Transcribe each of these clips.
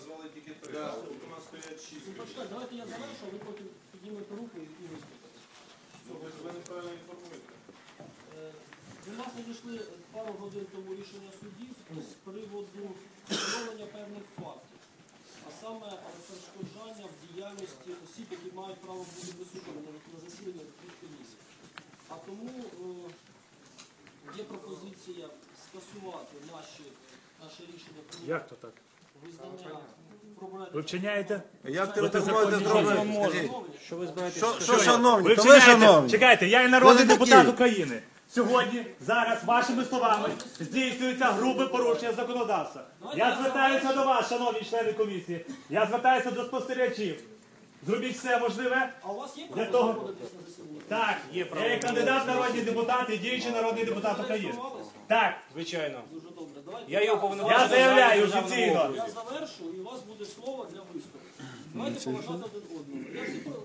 назвали тільки три, а тут у нас стоять шість. Ну, почекай, давайте я завершу, а ви потім піднімете руку і і виступите. Ну, ви себе неправильно інформуєте. Е, До нас надійшли пару годин тому рішення судів з приводу встановлення певних фактів, а саме перешкоджання в діяльності осіб, які мають право бути присутніми на, на засіданні таких комісій. А тому е, є пропозиція скасувати наші, наше рішення про Як то так? Визнання Ви вчиняєте? Як ти це можете зробити? Що ви збираєтесь? Що, що шановні, Ви то ви вчиняєте? шановні. Чекайте, я є народний Ви депутат такі. України. Сьогодні, зараз, вашими словами, здійснюється грубе порушення законодавства. Я звертаюся до вас, шановні члени комісії. Я звертаюся до спостерігачів. Зробіть все можливе. А у вас є Для право того- знаходитись на засіданні? Так, я є кандидат в народні депутати діючий народний депутат України. Так, Звичайно. Дуже добре. Давайте Я його так. я заявляю офіційно. Я завершу, і у вас буде слово для виступу. Давайте поважати один одного. Я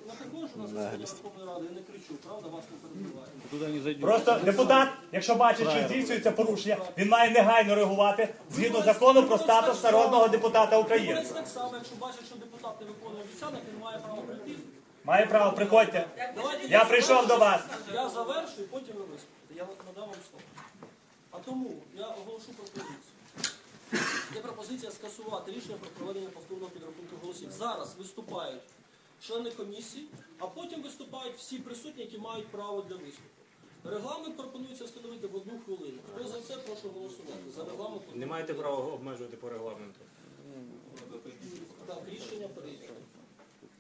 на також у нас Верховної Ради, я не кричу, правда, вас не перебуває. Просто депутат, якщо бачить, що здійснюється порушення, він має негайно реагувати згідно закону про статус народного депутата України. Так само, якщо бачить, що депутат не виконує обіцянок, він має право прийти. Має право, приходьте. Давайте Я прийшов до вас. Я завершу і потім ви виступите. Я надам вам слово. А тому я оголошу пропозицію. Є пропозиція скасувати рішення про проведення повторного підрахунку голосів. Зараз виступають члени комісії, а потім виступають всі присутні, які мають право для виступу. Регламент пропонується встановити в одну хвилину. Хто за це, прошу голосувати. За регламент Не маєте права обмежувати по регламенту. так, рішення прийнято.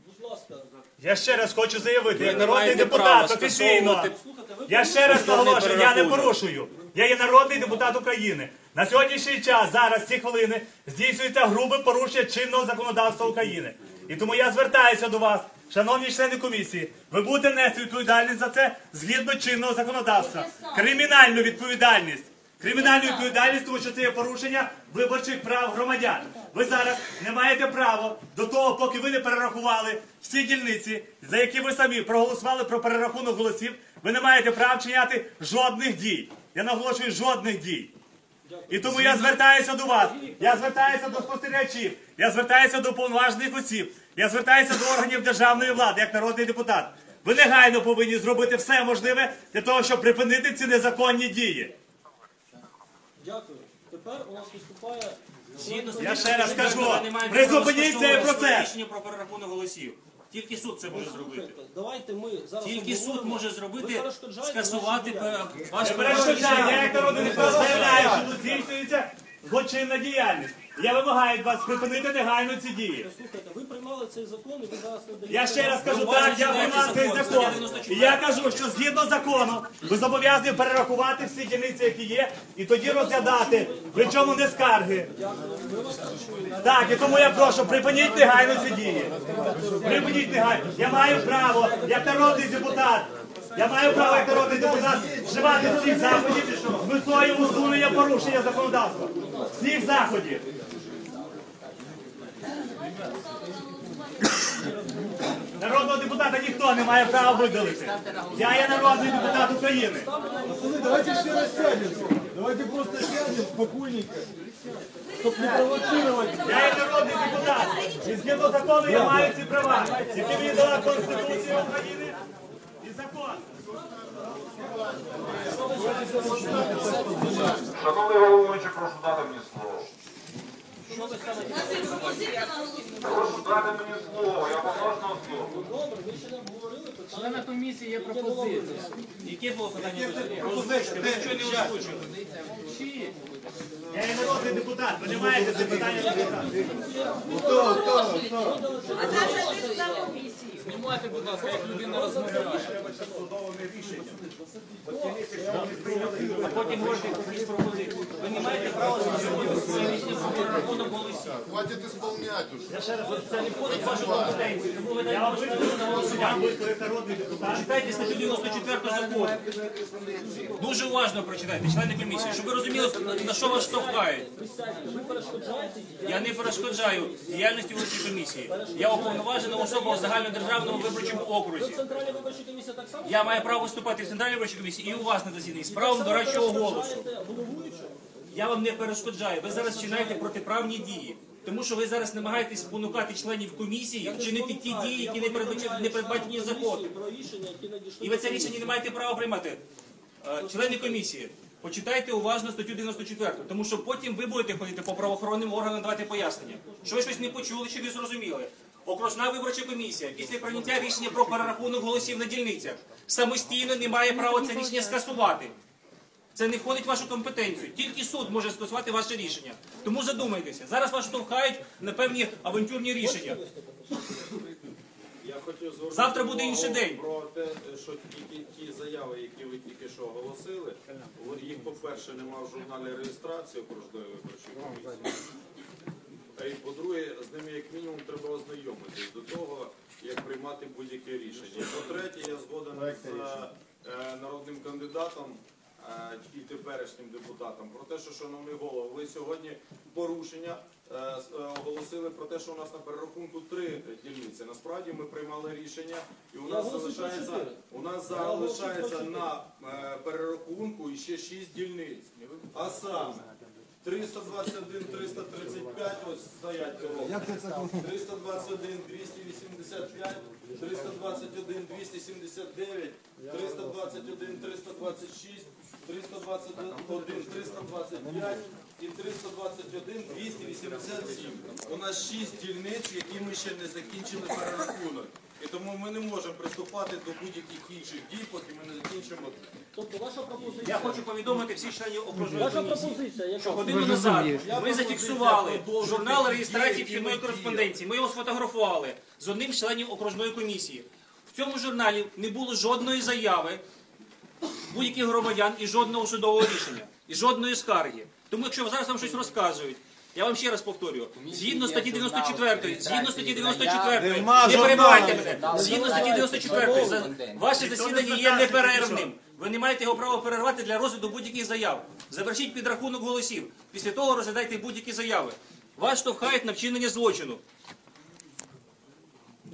Будь ласка, Я ще раз хочу заявити, Ви як народний маєте депутат офіційно. скасовувати слухайте, ви Я ще раз наголошую, я не порушую. Я є народний депутат України. На сьогоднішній час, зараз, ці хвилини, здійснюється грубе порушення чинного законодавства України. І тому я звертаюся до вас, шановні члени комісії, ви будете нести відповідальність за це згідно чинного законодавства. Кримінальну відповідальність. Кримінальну відповідальність, тому що це є порушення виборчих прав громадян. Ви зараз не маєте права до того, поки ви не перерахували всі дільниці, за які ви самі проголосували про перерахунок голосів, ви не маєте права вчиняти жодних дій. Я наголошую жодних дій. І тому я звертаюся до вас. Я звертаюся до спостерігачів. Я звертаюся до повноважених осіб. Я звертаюся до органів державної влади як народний депутат. Ви негайно повинні зробити все можливе для того, щоб припинити ці незаконні дії. Дякую. Тепер у нас виступає Я ще раз кажу, призупиніть цей процес. Рішення про перерахунок голосів. Тільки суд це може зробити. Давайте ми зараз Тільки суд може зробити, скасувати ваш перешкоджання. я як народний депутат заявляю, що тут здійснюється злочинна діяльність. Я вимагаю від вас припинити негайно ці дії. Слухайте, цей закон і ви зараз не даєте. Я ще раз кажу, так, я приймав цей закон, закон. стаття 94. І я кажу, що згідно закону ви зобов'язані перерахувати всі дільниці, які є, і тоді розглядати, причому не скарги. Так, і тому я прошу, припиніть негайно ці дії. Припиніть негайно. Я маю право, як народний депутат. Я маю право як народний депутат вживати всіх заходів з метою усунення порушення законодавства. Всіх заходів. Народного депутата ніхто не має права видалити. Я є народний депутат України. Пацаны, давайте все рассядемся. Давайте просто сядем спокойненько. Чтобы не провоцировать. Я є народний депутат. І згідно закону я маю ці права, які мені дала Конституція України і закон. Шановний головуючий, прошу дати мені слово. Прошу дати мені слово, я не обговорили питання. Члена комісії є пропозиція. Яке було питання? Пропозиція. ви що не озвучили? Я народний депутат, не маєте це питання запитати. Знімайте, будь ласка, як людина розмовляє. А потім можете якісь пропозиції. Ви не маєте права зробити своє рішення про перерахунок голосів. Хватит исполнять уже. Це не входить в вашу компетенцію. Тому ви Я я виступив народний депутат. Читайте статтю 94 закону. Дуже уважно прочитайте, члени комісії, щоб ви розуміли, на що вас штовхають. Я не перешкоджаю діяльності виборчої комісії. Я уповноважена особа в загальнодержавному виборчому окрузі. Я маю право виступати в центральній виборчій комісії і у вас на засіданні з правом дорадчого голосу. Я вам не перешкоджаю. Ви зараз вчинаєте протиправні дії. Тому що ви зараз намагаєтесь спонукати членів комісії вчинити ті дії, які не передбачені, не передбачені законом. І ви це рішення не маєте права приймати. Е, Члени комісії, почитайте уважно статтю 94, тому що потім ви будете ходити по правоохоронним органам давати пояснення. Що щось не почули чи не зрозуміли. Окружна виборча комісія після прийняття рішення про перерахунок голосів на дільницях самостійно не має права це рішення скасувати. Це не входить в вашу компетенцію. Тільки суд може скасувати ваше рішення. Тому задумайтеся. Зараз вас штовхають на певні авантюрні рішення. Хотів звернути Завтра буде увагу інший день. Про те, що тільки ті заяви, які ви тільки що оголосили, їх, по-перше, нема в журналі реєстрації окружної виборчої комісії. А і по-друге, з ними як мінімум треба ознайомитись до того, як приймати будь-яке рішення. І по-третє, я згоден з е, народним кандидатом е, і теперішнім депутатом про те, що, шановний голово, ви сьогодні порушення оголосили про те, що у нас на перерахунку три дільниці. Насправді ми приймали рішення, і у нас залишається у нас залишається на е, перерахунку ще шість дільниць. А саме 321, 335, ось стоять коробки. 321, 285, 321, 279, 321, 326, 321, 325 і 321, 287. У нас шість дільниць, які ми ще не закінчили перерахунок. І тому ми не можемо приступати до будь-яких інших дій, поки ми не закінчимо. Тобто ваша пропозиція. Я хочу повідомити всіх членів окружної Ваша комісії. пропозиція, яка що годину назад ми зафіксували журнал реєстрації вхідної кореспонденції. Ми його сфотографували з одним з членів окружної комісії. В цьому журналі не було жодної заяви будь-яких громадян і жодного судового рішення, і жодної скарги. Тому, якщо зараз вам щось розказують, я вам ще раз повторюю, згідно статті 94, згідно статті 94, не перебивайте мене, згідно статті 94, за- ваше засідання є неперервним. Ви не маєте його права перервати для розгляду будь-яких заяв. Завершіть підрахунок голосів. Після того розглядайте будь-які заяви. Вас штовхають на вчинення злочину,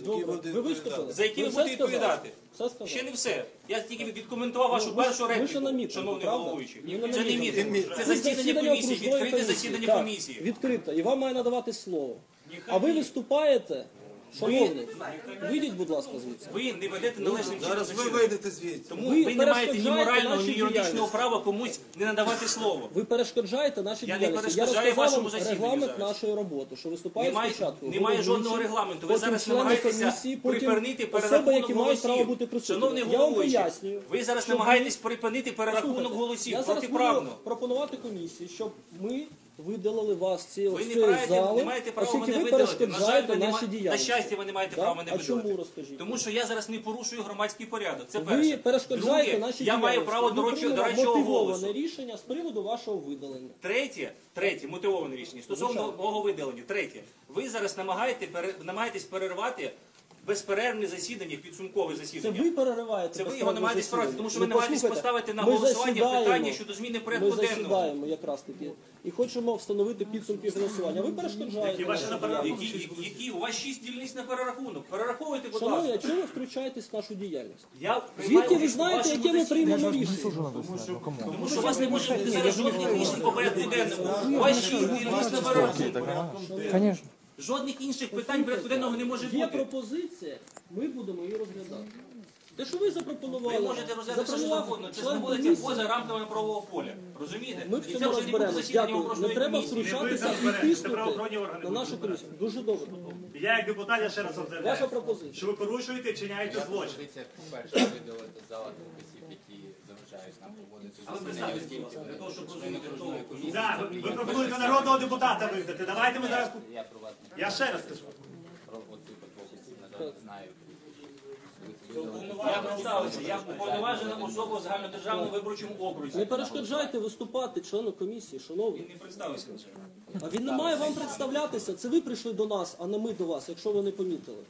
Добре. Ви виступили? за які ви будете сказали? відповідати. Все сказали? Ще не все. Я тільки відкоментував вашу Ну, ви ж- першу ви ж на репліку, мітингу, шановний правда? головуючий. Ви на Це не мітингу. мітинг, це засідання комісії, відкрите засідання Так, комісії. Відкрите. І вам має надавати слово. А ви виступаєте, шановний, вийдіть, будь ласка, звідси. Ви не ведете належним чином Зараз ви вийдете звідси. Тому Ви ви, не маєте ні перешкоджаєте морального, ні нашій юридичного діяльності. права комусь не надавати слово. Ви перешкоджаєте нашій Я не діяльності. Я перешкоджаю розказав вашому вам засіданню регламент зараз. нашої роботи, що виступає Немає, спочатку. немає головуючий, жодного регламенту. Ви потім зараз члени намагаєтеся комісії, потім припинити особи, перерахунок які мають право голосів. бути присутніми. Шановний Я вам головуючий, пояснюю, ви зараз що намагаєтесь припинити перерахунок Послухайте, голосів Я зараз протиправно. буду пропонувати комісії, щоб ми видалили вас ці Ви не, цієї зали, не маєте права оскільки мене ви видалити. На жаль, перешкоджаєте ви не наші ма- на діяльності. щастя, ви не маєте права мене А видалити. чому, розкажіть? Тому що я зараз не порушую громадський порядок. Це Ви перше. перешкоджаєте Друге, наші я маю право до речі- до речого мотивоване голосу. рішення з приводу вашого видалення. Третє, третє, мотивоване рішення стосовно Звичайно. мого видалення. Третє, ви зараз намагаєте пере- намагаєтесь перервати безперервне засідання, підсумкове Це засідання. ви перериваєте. Це ви його намагаєтесь засідання. справити, тому що Ну, ви намагаєтесь послухайте, поставити на голосування питання щодо зміни порядку Ми денного. засідаємо якраз таки і хочемо встановити підсумки голосування. Ви перешкоджаєте. Які. Які, у вас шість дільниць на перерахунок? Перераховуйте, будь Шановні, а ласка. чому ви втручаєтесь в нашу діяльність? Я приймаю Звідки ви участь у знаєте, вашому яке ми засіданні. приймемо рішення? Тому що у вас не може бути зараз жодних рішень по порядку денному. У вас шість дільниць на перерахунок. Жодних інших питань порядку денного не може Є бути. пропозиція, ми будемо її розглядати. Те, що ви запропонували, Ви можете розглядати що запропонував завгодно. Це член знаходиться комісії. поза рамками правового поля. Розумієте? Ми в І це цьому вже не буде розберемось. засідання Дякую. Не треба комісії. втручатися і це тиснути правоохоронні органи на будуть нашу комісію. Дуже добре. Я як депутат, я ще раз Ваша заявляю, пропозиція. що ви порушуєте і чиняєте злочин. Позиція, по-перше, видалити з зала тих осіб, які заважають нам проводити засідання, оскільки Для того, щоб розуміти, хто- Да, ви, ви пропонуєте народного депутата визнати. Давайте ми зараз. Я про вас не Я ще раз кажу. про оцих двох на жаль, не знаю. Я представився, я уповноважена особа в загальнодержавному виборчому окрузі. Не перешкоджайте виступати члену комісії, шановні. Він не представився. А він не має вам представлятися. Це ви прийшли до нас, а не ми до вас, якщо ви не помітили.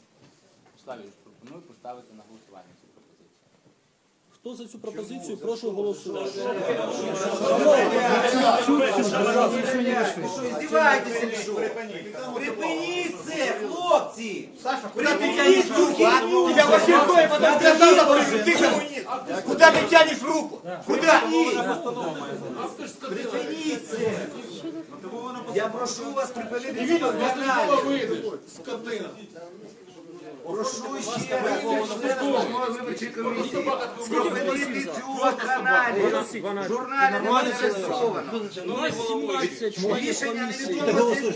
Ставлю, пропоную поставити на голосування цю пропозицію. Хто за цю пропозицію, прошу голосувати. Здіваєтеся, що? Припиніть це, хлопці! Припиніть цю! Тебя Василькова потом глаза заболят, ты коммунист! Куда ты тянешь руку? Куда? Припиніть це! Я прошу вас припинити. Скотина. Прошу ще раз, виборчої комісії, припинити цю вакханалію. Журналі 17 членів Рішення не відбулося.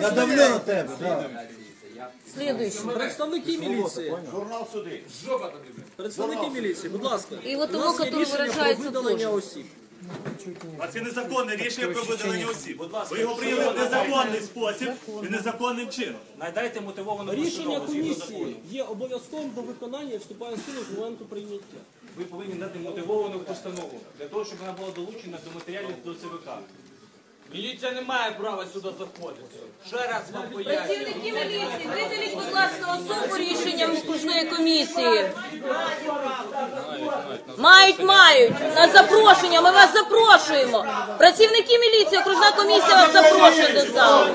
Я давлю на тебе. Слідуючий. представники міліції. Журнал суди. Представники міліції, будь ласка. І от того, який рішення про виражається видалення осіб. А це незаконне рішення про видалення осіб. Ви його прийняли в незаконний спосіб і незаконним чином. Надайте мотивовану Рішення постанову згідно закону. комісії є обов'язковим до виконання і вступає в силу з моменту прийняття. Ви повинні дати мотивовану постанову для того, щоб вона була долучена до матеріалів до ЦВК. Міліція не має права сюди заходити. Ще раз вам пояснюю. Працівники міліції, виділіть, будь ласка, особу рішенням окружної комісії. Мають, мають. На запрошення, ми вас запрошуємо. Працівники міліції, окружна комісія вас запрошує до залу.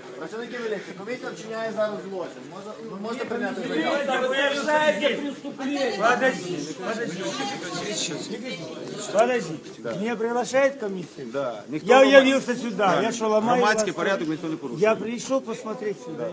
Працівники міліції, комісія вчиняє зараз злочин. Може- Ви можете прийняти заяву. Подожди. Меня приглашает комиссия? Да. Я явился сюда. Я что, ломаю Громадський вас? порядок ніхто не порушує. Я пришел посмотреть сюда.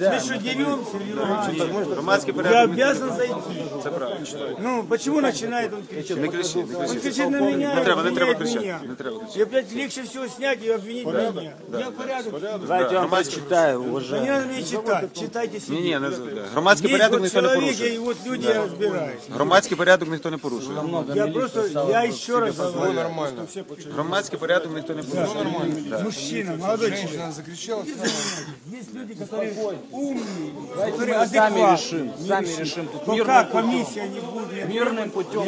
Мы что, деремся? или? Громадський Я порядок обязан зайти. Це правильно. Ну, почему начинает он кричать? Не кричи, не Он кричи. кричит на меня, Не треба, не треба обвиняет кричати. меня. Не треба кричати. И опять легче всего снять и обвинить меня. Я порядок. Да, громадський Не надо мне читать. Читайте себе. Ні, ні, не да. громадський Есть порядок вот ніхто не человек, порушує. и вот люди разбираются. Громадський порядок ніхто не порушує. Я просто, я еще раз говорю. Громадський порядок ніхто не порушує. Да. Мужчина, молодой человек. Есть люди, которые умные, которые адекватные. Сами решим. Пока комиссия не будет. Мирним путем.